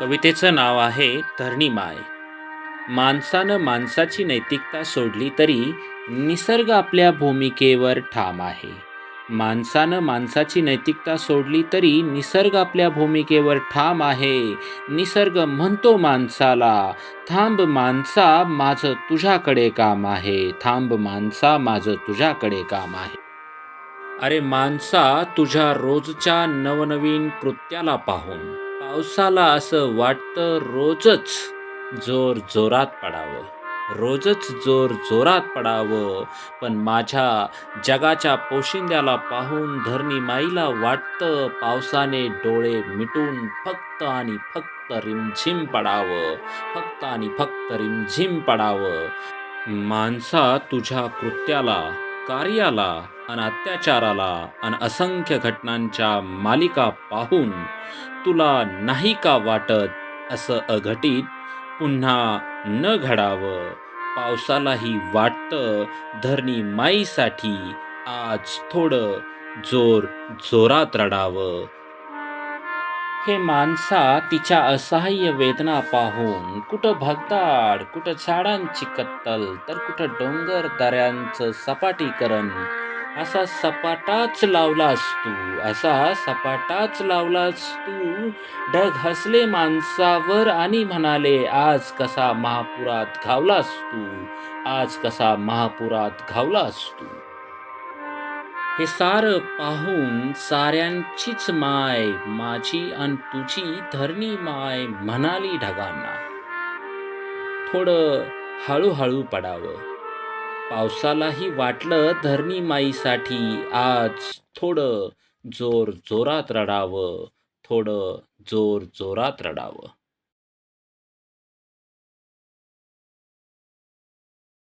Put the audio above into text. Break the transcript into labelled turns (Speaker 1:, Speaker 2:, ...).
Speaker 1: कवितेचं नाव आहे धरणीमाय माणसानं माणसाची नैतिकता सोडली तरी निसर्ग आपल्या भूमिकेवर ठाम आहे. माणसानं माणसाची नैतिकता सोडली तरी निसर्ग आपल्या भूमिकेवर ठाम आहे. निसर्ग म्हणतो माणसाला थांब माणसा माझं तुझ्याकडे काम आहे. थांब माणसा माझं तुझ्याकडे काम आहे. अरे माणसा तुझ्या रोजच्या नवनवीन कृत्याला पाहून. पावसाला असं वाटतं रोजच जोर जोरात पडावं. रोजच जोर जोरात पडावं. पण माझ्या जगाच्या पोशिंद्याला पाहून धरणी माईला वाटतं पावसाने डोळे मिटून फक्त आणि फक्त रिमझिम पडावं. फक्त आणि फक्त रिमझिम पडावं. माणसा तुझ्या कृत्याला कार्याला आणि अत्याचाराला आणि असंख्य घटनांच्या मालिका पाहून तुला नाही का वाटत असं अघटित? पुन्हा न घडावं पावसालाही वाटतं धरणी माईसाठी आज थोडं जोर जोरात रडावं. हे माणसा तिच्या असहाय्य वेदना पाहून कुठं भगदाड कुठं झाडांची कत्तल तर कुठं डोंगर दऱ्यांचं सपाटीकरण असा सपाटाच लावलास तू असा सपाटाच लावलास तू ढग हसले माणसावर आणि म्हणाले आज कसा महापुरात घावलास तू आज कसा महापुरात घावलास तू हे सारं पाहून साऱ्यांचीच माय माझी अन तुझी धरणी माय म्हणाली ढगांना. थोडं हळूहळू पडावं. पावसालाही वाटलं धरणी माईसाठी आज थोडं जोर जोरात रडावं थोडं जोर जोरात रडावं.